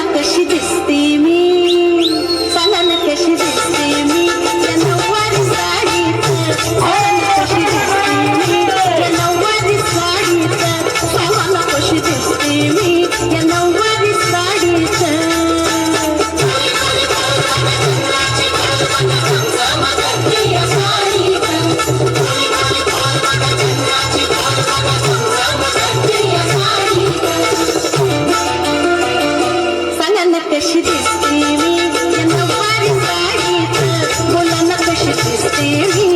कशी दिसते मी? सांगा कशी दिसते मी? या नऊवारी साडीत सांगा कशी दिसते मी? या नऊवारी साडीत सांगा कशी दिसते मी? या नऊवारी साडीत तेरी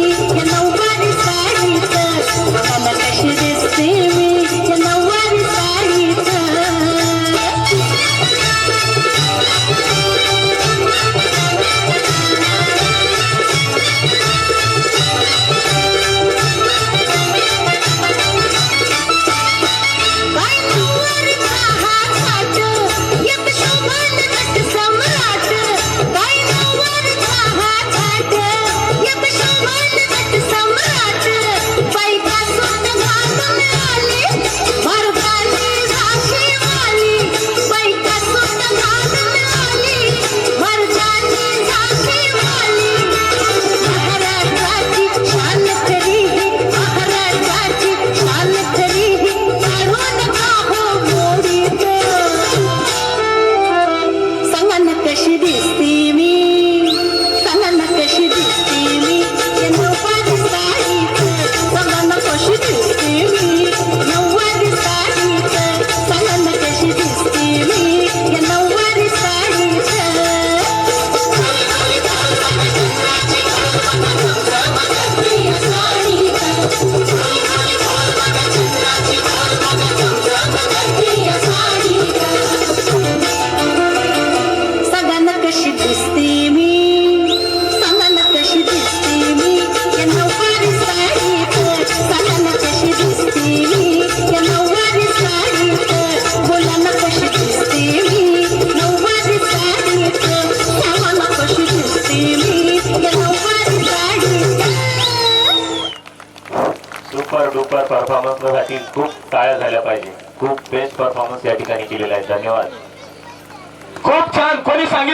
दिसते मी. कशी दिसते मी? या नऊवारी साडीत सांगा ना कशी दिसते मी? या नऊवारी साडीत बोला ना कशी दिसते मी? नऊवारी साडीत सांगा ना कशी दिसते मी? या नऊवारी साडीत सुपर डुपर परफॉर्मन्ससाठी खूप टाळ्या झाल्या पाहिजे. खूप बेस्ट परफॉर्मन्स या ठिकाणी केलेला आहे. धन्यवाद. खूप छान. कोणी सांगितलं?